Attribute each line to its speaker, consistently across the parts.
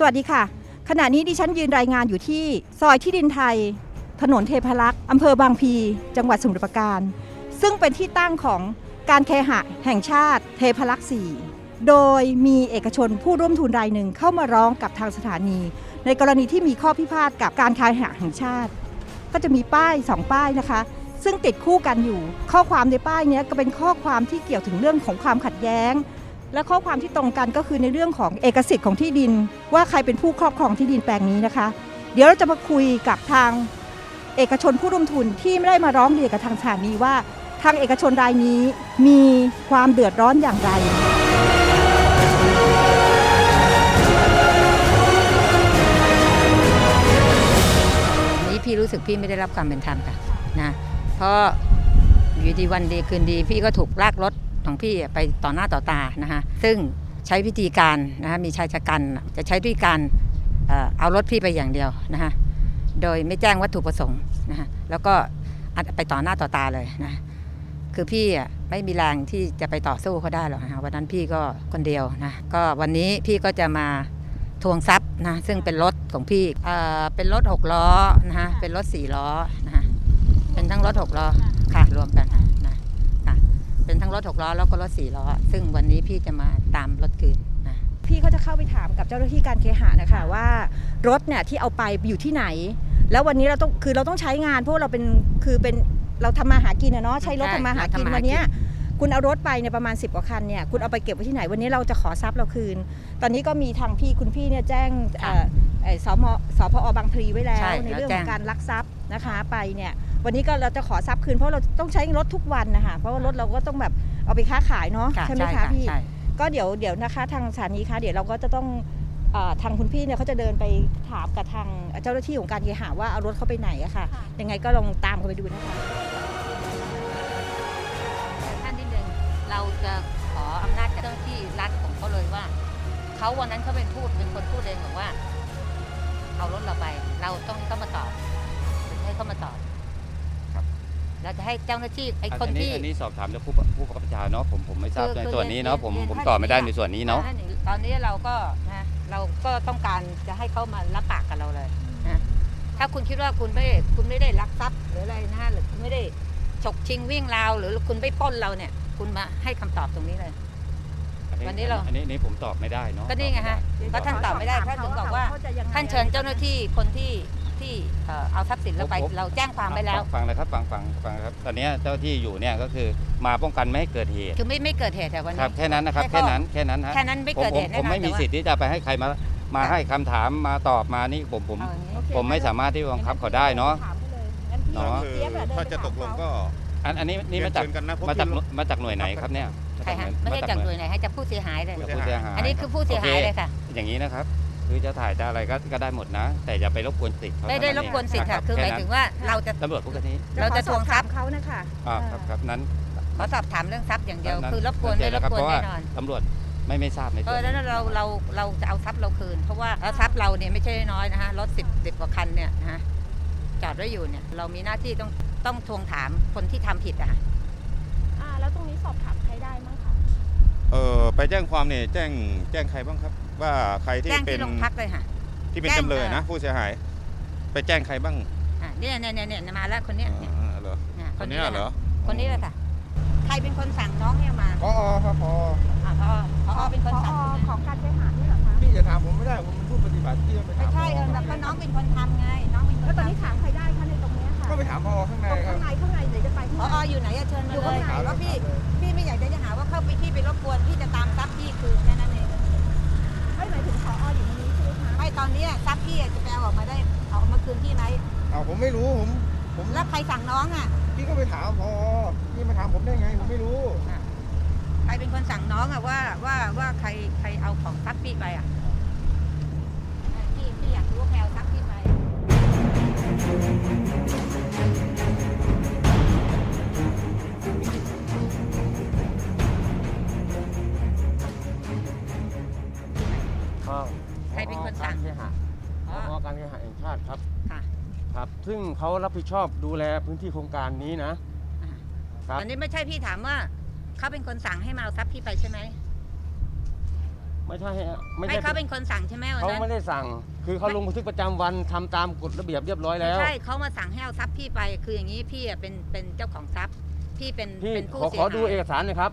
Speaker 1: สวัสดีค่ะ ขณะนี้ดิฉันยืนรายงานอยู่ที่ซอยที่ดินไทย ถนนเทพรักษ์อำเภอบางพี จังหวัดสมุทรปราการ ซึ่งเป็นที่ตั้งของการเคหะแห่งชาติเทพรักษ์4โดยมีเอกชนผู้ร่วมทุนรายหนึ่งเข้ามาร้องกับทางสถานี ในกรณีที่มีข้อพิพาทกับการเคหะแห่งชาติ ก็จะมีป้ายสองป้ายนะคะ ซึ่งติดคู่กันอยู่ ข้อความในป้ายนี้ก็เป็นข้อความที่เกี่ยวถึงเรื่องของความขัดแย้ง และข้อความที่ตรงกันก็คือในเรื่องของเอกสิทธิ์ของที่ดิน ว่าใครเป็นผู้ครอบครองที่ดินแปลงนี้นะคะ เดี๋ยวเราจะมาคุยกับทางเอกชนผู้ร่วมทุนที่ไม่ได้มาร้องเรียนกับทางสถานีว่า ทางเอกชนรายนี้มีความเดือดร้อนอย่างไร
Speaker 2: นี้พี่รู้สึกพี่ไม่ได้รับความเป็นธรรมค่ะนะเพราะอยู่ดีวันดีคืนดี พี่ก็ถูกลากรถ ของพี่ไปต่อหน้าต่อตานะคะซึ่งใช้วิธีการนะคะมีชายชะกันจะใช้วิธีการเอารถพี่ไปอย่างเดียวนะคะโดยไม่แจ้งวัตถุประสงค์นะคะแล้วก็ไปต่อหน้าต่อตาเลยนะคือพี่ไม่มีแรงที่จะไปต่อสู้เขาได้หรอกนะะวันนั้นพี่ก็คนเดียวนะก็วันนี้พี่ก็จะมาทวงทรัพย์นะซึ่งเป็นรถของพี่เอ่อเป็นรถหกล้อนะฮะเป็นรถสี่ล้อนะฮะเป็นทั้งรถหกล้อค่ะรวมกันนะ เป็นทั้งรถหกล้อแล้วก็รถสี่ล้อ ซึ่งวันนี้พี่จะมาตามรถคืนนะ
Speaker 1: พี่ก็จะเข้าไปถามกับเจ้าหน้าที่การเคหะนะคะว่ารถเนี่ยที่เอาไปอยู่ที่ไหน แล้ววันนี้เราต้องคือเราต้องใช้งานเพราะว่าเราเป็นคือเป็นเราทำมาหากินอะเนาะใช้รถ
Speaker 2: ใช่
Speaker 1: ทำมาหากิน
Speaker 2: เราทำมาหากิน
Speaker 1: วันเนี้ยคุณเอารถไปเนี่ยประมาณ 10 กว่าคันเนี่ยคุณเอาไปเก็บไว้ที่ไหน วันนี้เราจะขอทรัพย์เราคืน ตอนนี้ก็มีทางพี่คุณพี่เนี่ยแจ้งเอ่อเอ่อสมสพอบางพลีไว้แล้ว
Speaker 2: ใช่
Speaker 1: ในเรื่อง
Speaker 2: แล้วแจ้
Speaker 1: ของงการลักทรัพย์ นะคะไปเนี่ยวันนี้ก็เราจะขอทรัพย์คืนเพราะเราต้องใช้รถทุกวันนะคะเพราะว่ารถเราก็ต้องแบบเอาไปค้าขายเนาะ
Speaker 2: ค่ะ
Speaker 1: ใช่ไหม
Speaker 2: ใช่
Speaker 1: คะ
Speaker 2: ค่ะ
Speaker 1: พี่
Speaker 2: ใช่
Speaker 1: ก็เดี๋ยวเดี๋ยวนะคะทางสถานีคะเดี๋ยวเราก็จะต้องเออทางคุณพี่เนี่ยเขาจะเดินไปถามกับทางเจ้าหน้าที่ของการเคหะว่าเอารถเขาไปไหนอะค่ะ ยังไงก็ลองตามกันไปดูนะคะ
Speaker 2: ท่านที่หนึ่งเราจะขออำนาจจากเจ้าหน้าที่รัฐของเขาเลยว่าเขาวันนั้นเขาเป็นพูดเป็นคนพูดเองบอกว่า เอารถเราไป เราต้องต้องมาตอบ ให้เขามาตอบ
Speaker 3: ครับ
Speaker 2: เราจะให้เจ้าหน้าที่ไอ้
Speaker 3: อัน
Speaker 2: คน
Speaker 3: นี้
Speaker 2: ที่
Speaker 3: อันนี้สอบถามจากผู้ผู้ประคับบัญชาเนาะผมผมไม่ทราบ
Speaker 2: คือ
Speaker 3: ใน
Speaker 2: คือ
Speaker 3: ส่วนนี้เนาะ
Speaker 2: เรียน
Speaker 3: ผม
Speaker 2: เรียน
Speaker 3: ผม
Speaker 2: ท่าน
Speaker 3: ตอบไม่ได้
Speaker 2: นี้
Speaker 3: ในส่วนนี้เนาะ
Speaker 2: ท่ตอนนี้เราก็นะเราก็ต้องการจะให้เขามารับปากกับเราเลยนะถ้าคุณคิดว่าคุณไม่คุณไม่ได้ลักทรัพย์หรืออะไรนะฮะหรือคุณไม่ได้ฉกชิงวิ่งราว หรือคุณไม่ปล้นเราเนี่ย คุณมาให้คำตอบตรงนี้เลย วันนี้เรา
Speaker 3: อันนี้อันนี้ผมตอบไม่ได้เนาะ
Speaker 2: ก็นี่ไงฮะ
Speaker 3: ตอบม่ด้
Speaker 2: ก็ท่านตอบไม่ได้ท่านถึงบอกว่า ท่านเชิญเจ้าหน้าที่คนที่ ที่เอ่อเอาทรัพย์สินเราไป
Speaker 3: ผม
Speaker 2: เราแจ้งความไปแล้ว
Speaker 3: ฟังฟังเลยครับฟังฟังฟังครับตอนนี้เจ้าที่อยู่เนี่ยก็คือมาป้องกันไม่ให้เกิดเหตุ
Speaker 2: คือไม่ไม่เกิดเหตุแต่วัน
Speaker 3: ครั
Speaker 2: นี้
Speaker 3: บแค่นั้นนะครับ
Speaker 2: ให้
Speaker 3: แค่
Speaker 2: เขา
Speaker 3: นั้นแค่นั้นฮะ
Speaker 2: แค่นั้นไม่
Speaker 3: ผม
Speaker 2: เกิด
Speaker 3: ผ
Speaker 2: เห
Speaker 3: ม
Speaker 2: ตุ
Speaker 3: ผ
Speaker 2: แน่
Speaker 3: ม
Speaker 2: นอน
Speaker 3: ไม่มี
Speaker 2: แต่ว่า
Speaker 3: สิทธิ์ที่จะไปให้ใครมามาให้คำถามมาตอบมานี่ผมผม
Speaker 2: เอาอย่างนี้
Speaker 3: ผมไม่สามารถที่จะบังคับเขาได้เนาะ เนาะ
Speaker 4: คือถ้าจะตกลงก็
Speaker 3: อันอันนี้นี่มาจาก
Speaker 4: เรียนเชิญกันนะพวก
Speaker 3: มาจาก
Speaker 4: พี่
Speaker 3: มาจากหน่วยไหนครับเนี่ย
Speaker 2: ใครฮะไม่ใช่จากหน่วยไหนให้จากผู้เสียหายเลย
Speaker 3: จากผู้เสียหาย
Speaker 2: อันนี้คือผู้เสียหายเลยค่ะ
Speaker 3: อย่างนี้นะครับ คือจะถ่ายจะอะไรก็ก็ได้หมดนะ แต่อย่าไปรบกวนสิทธิ์เขา
Speaker 2: ไม่ได้รบกวนสิทธิ์ค่ะคือหมายถึงว่าเราจะ
Speaker 3: ตำรวจพวกนี้
Speaker 2: เราจะทวงทรัพย์
Speaker 1: เขานะคะ
Speaker 3: อ่าครับครับนั้น
Speaker 2: ขอสอบถามเรื่องทรัพย์อย่างเดียว
Speaker 3: นั้น
Speaker 2: คือรบกวน
Speaker 3: เข้าใจ
Speaker 2: ไม่ร
Speaker 3: แล้ว
Speaker 2: บ
Speaker 3: ครับ
Speaker 2: กวน
Speaker 3: เพราะว่า
Speaker 2: แน่นอน
Speaker 3: ตำรวจไม่ไม่ทราบใน
Speaker 2: เอ
Speaker 3: ส่ว
Speaker 2: อนแล้ว
Speaker 3: นี้
Speaker 2: เราเราเราจะเอาทรัพย์เราคืน เพราะว่าเอาทรัพย์เราเนี่ยไม่ใช่น้อยนะฮะรถสิบสิบกว่าคันเนี่ยนะฮะจอดไว้อยู่เนี่ยเรามีหน้าที่ต้องต้องทวงถามคนที่ทำผิดอะค่ะ
Speaker 5: อ่าแล้วตรงนี้สอบถามใครได้มั้งคะ
Speaker 4: เออไปแจ้งความเนี่ยแจ้งแจ้งใครบ้างครับ ว่าใครที่
Speaker 2: แจ้ง
Speaker 4: เป็น
Speaker 2: ที่โรงพักเลยค่ะ
Speaker 4: ที่เป็น
Speaker 2: แจ้ง
Speaker 4: จำเลย
Speaker 2: เอ่
Speaker 4: นะ
Speaker 2: อ
Speaker 4: ผู้เสียหาย ไปแจ้งใครบ้าง
Speaker 2: อะเนี่ยเนี่ยเนี่ยเนี่ยมาแล้วคนเนี้ยเนี่ย
Speaker 4: อ่าเหรอ
Speaker 2: เนี่ย
Speaker 4: คนเนี้ย
Speaker 2: ลย
Speaker 4: เหรอ
Speaker 2: คนนี้เลยค่ะ ใครเป็นคนสั่งน้องเนี่ยมา
Speaker 6: พอครับพอ
Speaker 2: อะพอพอเป็นคนสั่ง
Speaker 5: ผอ
Speaker 2: ใช่ไหม
Speaker 5: ของการเคหะนี่เหรอคะ
Speaker 6: พี่จะถามผมไม่ได้ผมเป็นผู้ปฏิบัติที่ต้องไป
Speaker 2: ไม่
Speaker 6: ถาม
Speaker 2: ใช่เออ
Speaker 6: พ
Speaker 2: แต่ก็น้องเป็นคนทำไง น้องเป็นคน
Speaker 5: แล้วตอนนี้
Speaker 2: ทำ
Speaker 5: ถามใครได้คะในตรงเนี้ยค่ะ
Speaker 6: ก็ไปถามพอข้างใน
Speaker 5: ตรง
Speaker 6: ครั
Speaker 5: ข้า
Speaker 6: บ
Speaker 5: งในข้างในเดี๋ยวจะไปที่
Speaker 2: พ
Speaker 5: ไหน
Speaker 2: ออยู่ไหนอะเชิญมา
Speaker 5: อยู่
Speaker 2: เล
Speaker 5: ข้าง
Speaker 2: ย
Speaker 5: ใน
Speaker 2: เพราะพี่พี่ไม่อยากจะหาว่าเข้าไปที่ไปรบกวนพี่จะตามทรัพย์พี่คืนแค่นั้นเอง
Speaker 5: ไม่หมายถึงพ ออยู่ตรงนี้ใช่ไหมคะ
Speaker 2: ไม่ตอนนี้ทรัพย์พี่อะจะไปเอาออกมาได้เอาออกมาคืนที่ไหม
Speaker 6: เอาผมไม่รู้ผมผม
Speaker 2: แล้วใครสั่งน้องอะ
Speaker 6: พี่ก็ไปถามพอพี่มาถามผมได้ไงผมไม่รู้
Speaker 2: ใครเป็นคนสั่งน้องอะว่าว่าว่าใครใครเอาของทรัพย์พี่ไปอะพี่พี่อยากรู้ว่าใครเอาทรัพย์พี่ไป
Speaker 7: ซึ่งเขารับผิดชอบดูแลพื้นที่โครงการนี้นะ
Speaker 2: อ่า
Speaker 7: ครับ
Speaker 2: ตอนนี้ไม่ใช่พี่ถามว่าเขาเป็นคนสั่งให้มาเอาทรัพย์พี่ไปใช่ไหม
Speaker 7: ไม่ใช่ให้ไม่
Speaker 2: ไม่
Speaker 7: ใช่
Speaker 2: เขาเป็นคนสั่งใช่ไหมวัน
Speaker 7: เขา
Speaker 2: นั้น
Speaker 7: ไม่ได้สั่ง คือเขาลงบันทึกประจำวันทำตามกฎระเบียบเรียบร้อย
Speaker 2: ไม่
Speaker 7: แล้ว
Speaker 2: ใช่เขามาสั่งให้เอาทรัพย์พี่ไป คืออย่างนี้พี่อะเป็นเป็นเจ้าของทรัพย์ พี่เป็น
Speaker 7: พี่
Speaker 2: เป็นผู้
Speaker 7: ขอ
Speaker 2: เสีย
Speaker 7: ขอ
Speaker 2: หาย
Speaker 7: ดูเอกสารหน่อยครับ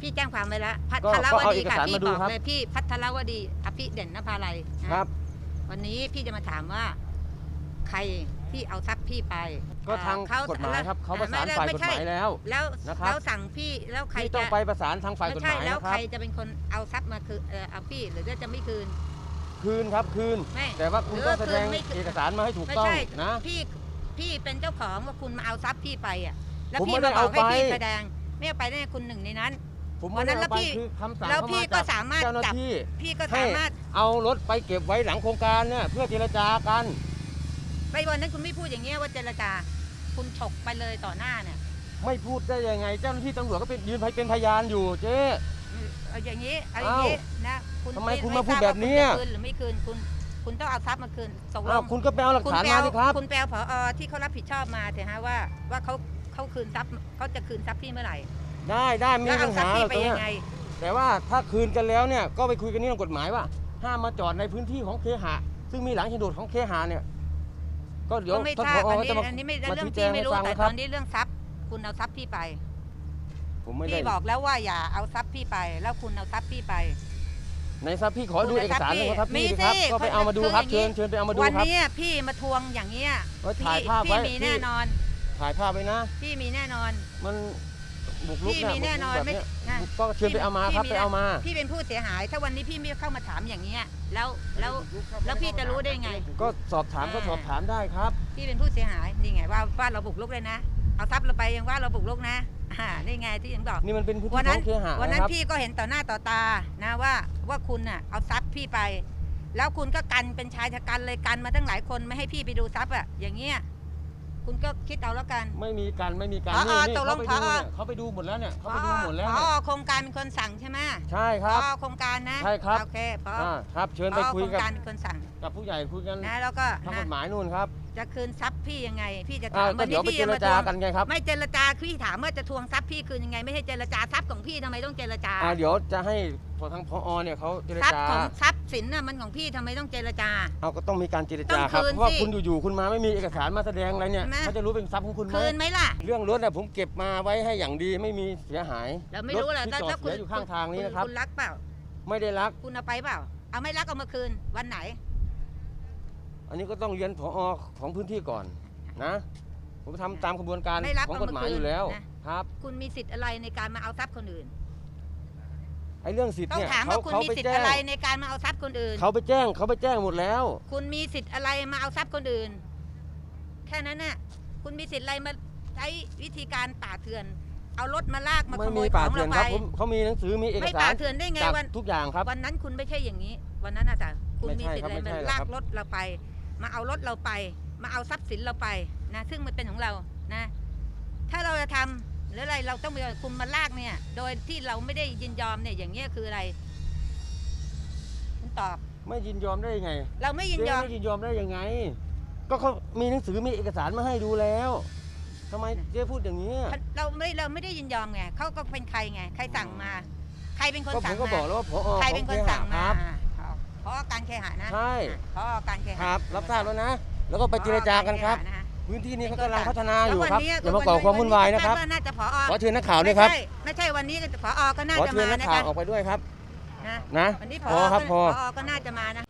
Speaker 2: พี่แจ้งความไว้แล้วพั
Speaker 7: ก็
Speaker 2: ทร
Speaker 7: ก็
Speaker 2: ว
Speaker 7: เอา
Speaker 2: ดี
Speaker 7: เอก
Speaker 2: ค่ะ
Speaker 7: สาร
Speaker 2: พี่
Speaker 7: มาดู
Speaker 2: บอก
Speaker 7: ครับ
Speaker 2: เลยพี่พัทรวดีอภิเด่นนภาลัยนะครับ วันนี้พี่จะมาถามว่า ใคร ที่เอาทรัพย์พี่ไป
Speaker 7: ก็ทาง
Speaker 2: เอ่อก
Speaker 7: ฎหมายครับเขาประสาน
Speaker 2: ไม่
Speaker 7: ฝ่าย
Speaker 2: ไม่
Speaker 7: กฎ
Speaker 2: ใช่
Speaker 7: หมายแล้ว
Speaker 2: แล้ว
Speaker 7: นะครับ
Speaker 2: แล้วสั่งพี่แล้วใคร
Speaker 7: พี่
Speaker 2: จะ
Speaker 7: ต้องไปประสานทางฝ่ายก
Speaker 2: ไม่
Speaker 7: ฎห
Speaker 2: ใช่
Speaker 7: มาย
Speaker 2: แล้ว
Speaker 7: นะค
Speaker 2: ใค
Speaker 7: รั
Speaker 2: ร
Speaker 7: บ
Speaker 2: จะเป็นคนเอาทรัพย์มาคือเอ่อเอาพี่หรือว่าจะไม่คืน
Speaker 7: คืนครับคืน
Speaker 2: ไม่
Speaker 7: แต่ว่าคุณ
Speaker 2: หรือ
Speaker 7: ต้อ
Speaker 2: ว่าง
Speaker 7: แสดง
Speaker 2: คืนไม่คืน
Speaker 7: เอกสารมาให้ถูก
Speaker 2: ไม่
Speaker 7: ต้อง
Speaker 2: ใช่
Speaker 7: นะ
Speaker 2: พี่พี่เป็นเจ้าของว่าคุณมาเอาทรัพย์พี่ไปอะแล้ว
Speaker 7: ผม
Speaker 2: พี่
Speaker 7: ไม่ได้
Speaker 2: มาบอกให้
Speaker 7: เอาไป
Speaker 2: พี่แสดงไม่เอาไปได้คุณหนึ่งในนั้น
Speaker 7: ผม
Speaker 2: วั
Speaker 7: ไม่
Speaker 2: นนั้
Speaker 7: ได้
Speaker 2: นแล้ว
Speaker 7: เอาไป
Speaker 2: พี่
Speaker 7: คือคำสั่ง
Speaker 2: แล้ว
Speaker 7: เข้า
Speaker 2: พี่
Speaker 7: มา
Speaker 2: ก็
Speaker 7: จาก
Speaker 2: สามารถ
Speaker 7: เจ้าหน้า
Speaker 2: จับ
Speaker 7: ที่
Speaker 2: พี่ก็
Speaker 7: ให้
Speaker 2: สามารถ
Speaker 7: เอารถไปเก็บไว้หลังโครงการเนี่ยเพื่อเจรจากัน
Speaker 2: ไปวันนั้นคุณไม่พูดอย่างเงี้ยว่าเจรจา คุณฉกไปเลยต่อหน้าเนี่ย
Speaker 7: ไม่พูดได้ยังไง เจ้าหน้าที่ตำรวจก็เป็นยืนเป็นพยานอยู่เจ๊
Speaker 2: เอาอย่างนี้เอาอย่างนี้นะคุณ
Speaker 7: ทำไมคุณ
Speaker 2: ทร
Speaker 7: มาพูด
Speaker 2: ว่
Speaker 7: แบบเนี้ย
Speaker 2: คุณจะคืนหรือไม่คืนคุณคุณต้องเอาทรัพย์มาคืนตกล
Speaker 7: อ้าว
Speaker 2: ง
Speaker 7: คุณก็ไปเอาหลัก
Speaker 2: คุณ
Speaker 7: ฐาน
Speaker 2: แปล
Speaker 7: มาดิครับ
Speaker 2: คุณแปลผอที่เขารับผิดชอบมาเถอะฮะว่าว่าเขาเขาคืนทรัพย์เขาจะคืนทรัพย์พี่เมื่อไหร่
Speaker 7: ได้ได้ไม่
Speaker 2: แล้
Speaker 7: มี
Speaker 2: ว
Speaker 7: ปั
Speaker 2: เอา
Speaker 7: ญหาหร
Speaker 2: ทรัพย์พี่
Speaker 7: อก
Speaker 2: ไป
Speaker 7: ตรง
Speaker 2: ยั
Speaker 7: เนี้
Speaker 2: ง
Speaker 7: ย
Speaker 2: ไง
Speaker 7: แต่ว่าถ้าคืนกันแล้วเนี่ยก็ไปคุยกันนี่เรื่องกฎหมายว่าห้ามมาจอดในพื้นที่ของเคหะ ซึ่งมีหลังโฉนดของเคหะเนี่ย ก็เดี๋ยว
Speaker 2: ก็ไม่
Speaker 7: ท่าน
Speaker 2: ทราบ
Speaker 7: ผอ
Speaker 2: อัน
Speaker 7: ก็
Speaker 2: นี้
Speaker 7: จะมา
Speaker 2: อันนี้ไม่
Speaker 7: มา
Speaker 2: เรื่อง
Speaker 7: ชี้แจ
Speaker 2: พี่
Speaker 7: ง
Speaker 2: ไม่
Speaker 7: ให้
Speaker 2: รู้
Speaker 7: ฟัง
Speaker 2: แต่
Speaker 7: นะค
Speaker 2: ต
Speaker 7: รั
Speaker 2: อบ นนี้เรื่องทรัพย์ คุณเอาทรัพย์พี่ไป
Speaker 7: ผมไม่ได้
Speaker 2: พี่บอกแล้วว่าอย่าเอาทรัพย์พี่ไป แล้วคุณเอาทรัพย์พี่ไป
Speaker 7: ในทรัพย์พี่ขอดู
Speaker 2: คุณ
Speaker 7: เอกสารห
Speaker 2: ท
Speaker 7: นะ
Speaker 2: รัพย์
Speaker 7: ครับ
Speaker 2: พี่
Speaker 7: พี่ครับ
Speaker 2: มีสิ
Speaker 7: ก็ไปเอามาดูครับ
Speaker 2: คืออ
Speaker 7: เชิ
Speaker 2: ย่างนี้
Speaker 7: ญเชิญไปเอามาดู
Speaker 2: วัน
Speaker 7: ครับ
Speaker 2: นี้พี่มาทวงอย่างเงี้ย
Speaker 7: ไว้
Speaker 2: พี่
Speaker 7: ถ่ายภาพ
Speaker 2: พี่
Speaker 7: ไว้
Speaker 2: มี
Speaker 7: พี่
Speaker 2: แน่นอน
Speaker 7: ถ่ายภาพไว้นะ
Speaker 2: พี่มีแน่นอน
Speaker 7: มัน บุกรุก
Speaker 2: พี่
Speaker 7: นะ
Speaker 2: มีแน่นอน
Speaker 7: แบบ
Speaker 2: ไม่
Speaker 7: เนี้ย
Speaker 2: นะ
Speaker 7: ก็เชิญไปเอามาครับ
Speaker 2: พี่
Speaker 7: ไปเอามา
Speaker 2: พี่เป็นผู้เสียหาย ถ้าวันนี้พี่ไม่เข้ามาถามอย่างเงี้ยแล้วแล้วแล้วพี่จะรู้ได้ไง
Speaker 7: ก็สอบถามก็สอบถามได้ครับ
Speaker 2: พี่เป็นผู้เสียหายนี่ไงว่าว่าเราบุกรุกเลยนะ เอาทรัพย์เราไปยังว่าเราบุกรุกนะอ่านี่ไงที่ยังบอก
Speaker 7: นี่มันเป็นพื้น
Speaker 2: วัน
Speaker 7: ที่ข
Speaker 2: นั้
Speaker 7: อนงเคหะ
Speaker 2: วัน
Speaker 7: นะ
Speaker 2: นั้น
Speaker 7: ครับ
Speaker 2: พี่ก็เห็นต่อหน้าต่อตานะว่าว่าคุณน่ะเอาทรัพย์พี่ไป แล้วคุณก็กันเป็นชายชะกันเลยกันมาตั้งหลายคนไม่ให้พี่ไปดูทรัพย์อะอย่างเงี้ย คุณก็คิดเอาแล้วกัน
Speaker 7: ไม่มีการไม่มีการ
Speaker 2: อ๋อ
Speaker 7: นี่นี่
Speaker 2: ตกล
Speaker 7: เขา
Speaker 2: ง
Speaker 7: ไป
Speaker 2: พอ
Speaker 7: ดูเนี่ยเขาไปดูหมดแล้วเนี่ยเขาไปดูหมดแล้ว
Speaker 2: พ
Speaker 7: เนี่ย
Speaker 2: อโครงการเป็นคนสั่งใช่ไหม
Speaker 7: ใช่ค
Speaker 2: พ
Speaker 7: รับ
Speaker 2: อโครงการนะ
Speaker 7: ใช่ครับ
Speaker 2: โอเคพอ
Speaker 7: อ่าครับ เชิญไป
Speaker 2: พอ
Speaker 7: คุย
Speaker 2: โครง
Speaker 7: กับ
Speaker 2: การเป็นคนสั่ง
Speaker 7: กับผู้ใหญ่คุยกัน
Speaker 2: นะแล้วก็
Speaker 7: ทาง
Speaker 2: นะ
Speaker 7: กฎหมายนู่นครับ
Speaker 2: จะคืนทรัพย์พี่ยังไง พี่จะ
Speaker 7: อ่า
Speaker 2: ถาม
Speaker 7: ก็เดี๋ยวไป
Speaker 2: พี่
Speaker 7: เจร
Speaker 2: มา
Speaker 7: จา
Speaker 2: ทวง
Speaker 7: กันไงครับ
Speaker 2: ไม่เจรจาพี่ถามว่าจะทวงทรัพย์พี่คืนยังไง ไม่ให้เจรจาทรัพย์ของพี่ทำไมต้องเจรจา
Speaker 7: อ่าเดี๋ยวจะให้ทางพอเนี่ยเขาเจร
Speaker 2: ทรัพ
Speaker 7: จา
Speaker 2: ย์ของทรัพย์สินน่ะมันของพี่ทำไมต้องเจรจา
Speaker 7: เอาก็ต้องมีการเจร
Speaker 2: ต้
Speaker 7: จา
Speaker 2: อง
Speaker 7: ครับ
Speaker 2: คืน
Speaker 7: เพราะว่า
Speaker 2: สิ
Speaker 7: คุณอยู่ๆคุณมาไม่มีเอกสารมาแสดงอะไรเนี่ย
Speaker 2: ใช่ไหม
Speaker 7: เขาจะรู้เป็นทรัพย์ของคุณไหม
Speaker 2: คืนไหมล่ะ
Speaker 7: เรื่องรถเนี่ยผมเก็บมาไว้ให้อย่างดีไม่มีเสียหาย
Speaker 2: เราไม่รู้แหละ
Speaker 7: ถที่จอด
Speaker 2: แล้ว
Speaker 7: เสียอยู่ข้างทางนี้นะครับ
Speaker 2: คุณรักเปล่า
Speaker 7: ไม่ได้รัก
Speaker 2: คุณเอาไปเปล่า เอาไม่รักเอามาคืนวันไหน
Speaker 7: อันนี้ก็ต้องเรียนผอของพื้นที่ก่อนนะ ผมทำตามกระบวนการ
Speaker 2: ไม่รับ
Speaker 7: ของ
Speaker 2: เอา
Speaker 7: ก
Speaker 2: มา
Speaker 7: ฎหมาย
Speaker 2: คืน
Speaker 7: อยู่แล้ว
Speaker 2: นะ
Speaker 7: ครับ
Speaker 2: คุณมีสิทธิ์อะไรในการมาเอาทรัพย์คนอื่น
Speaker 7: ไอ้เรื่องสิทธิ์
Speaker 2: ต้อง
Speaker 7: เนี่ย
Speaker 2: ถาม
Speaker 7: เขา
Speaker 2: ว่าคุณ
Speaker 7: เขา
Speaker 2: มี
Speaker 7: ไป
Speaker 2: สิทธิ์
Speaker 7: แจ้ง
Speaker 2: อะไรในการมาเอาทรัพย์คนอื่น
Speaker 7: เขาไปแจ้งเขาไปแจ้งหมดแล้ว
Speaker 2: คุณมีสิทธิ์อะไรมาเอาทรัพย์คนอื่น แค่นั้นน่ะ คุณมีสิทธิ์อะไรมาใช้วิธีการป่าเถื่อน เอารถมาลากมา
Speaker 7: ไม่
Speaker 2: ขโม
Speaker 7: มี
Speaker 2: ยข
Speaker 7: ป่า
Speaker 2: อง
Speaker 7: เถื่อ
Speaker 2: เรา
Speaker 7: น
Speaker 2: ไป
Speaker 7: ครับผมเขามีหนังสือมีเอก
Speaker 2: ไม่
Speaker 7: สา
Speaker 2: ป่ารเถื่อนได้ไง
Speaker 7: จาก
Speaker 2: วัน
Speaker 7: ทุกอย่างครับ
Speaker 2: วันนั้นคุณไม่ใช่อย่างนี้ วันนั้นอาจารย์คุณ
Speaker 7: ไม่
Speaker 2: มี
Speaker 7: ใช่
Speaker 2: สิทธิ์
Speaker 7: ครับ
Speaker 2: อะไร
Speaker 7: ไม่
Speaker 2: มา
Speaker 7: ใช่หรอก
Speaker 2: ลาก
Speaker 7: ครับ
Speaker 2: รถเราไป มาเอารถเราไป มาเอาทรัพย์สินเราไปนะซึ่งมันเป็นของเรานะ ถ้าเราจะทำหรืออะไรเราต้องไปคุณมาลากเนี่ย โดยที่เราไม่ได้ยินยอมเนี่ยอย่างเงี้ยคืออะไรคุณตอบ
Speaker 7: ไม่ยินยอมได้ยังไง
Speaker 2: เราไม่ยินยอม
Speaker 7: เจ๊ไม่ยินยอมได้ยังไง ก็เขามีหนังสือมีเอกสารมาให้ดูแล้วทำไมเจ๊พูดอย่างนี้
Speaker 2: เราไม่เราไม่ได้ยินยอมไงเขาก็เป็นใครไง ใครสั่งมา ใครเป็นคน
Speaker 7: ก็ผ
Speaker 2: สั่
Speaker 7: ม
Speaker 2: ง
Speaker 7: ก็
Speaker 2: มา
Speaker 7: บอกแล้วว่าผอ
Speaker 2: ใคร
Speaker 7: ข
Speaker 2: เป็
Speaker 7: อนง
Speaker 2: ค
Speaker 7: เคนหะ
Speaker 2: สั่ง
Speaker 7: ค
Speaker 2: มา
Speaker 7: รับ
Speaker 2: เพราะการเคหะนะ
Speaker 7: ใช่
Speaker 2: เพราะการเคหะ
Speaker 7: ครับ รับทราบแล้วนะ แล้วก็ไปเจรจากันครับ
Speaker 2: ผอ
Speaker 7: พื้นที่นี้
Speaker 2: เป็
Speaker 7: เขา
Speaker 2: นคน
Speaker 7: กำลัง
Speaker 2: สั่ง
Speaker 7: พัฒนาอยู่ครับ
Speaker 2: แล้ว
Speaker 7: อย่ามาก่อความวุ่นวายนะครับ
Speaker 2: ดว่าน่าจะผอ
Speaker 7: ขอเชิญนักข่าวด้วยครับ
Speaker 2: ไม่ใช่ไม่ใช่วันนี้ผอก็น่า
Speaker 7: ขอ
Speaker 2: จะ
Speaker 7: เชิญ
Speaker 2: มา
Speaker 7: นัก
Speaker 2: นะ
Speaker 7: ข่าว
Speaker 2: คะ
Speaker 7: ออกไปด้วยครับ
Speaker 2: นะ
Speaker 7: นะ
Speaker 2: วันนี้ผ
Speaker 7: พอครับพอ
Speaker 2: ผอก็น่าจะมานะ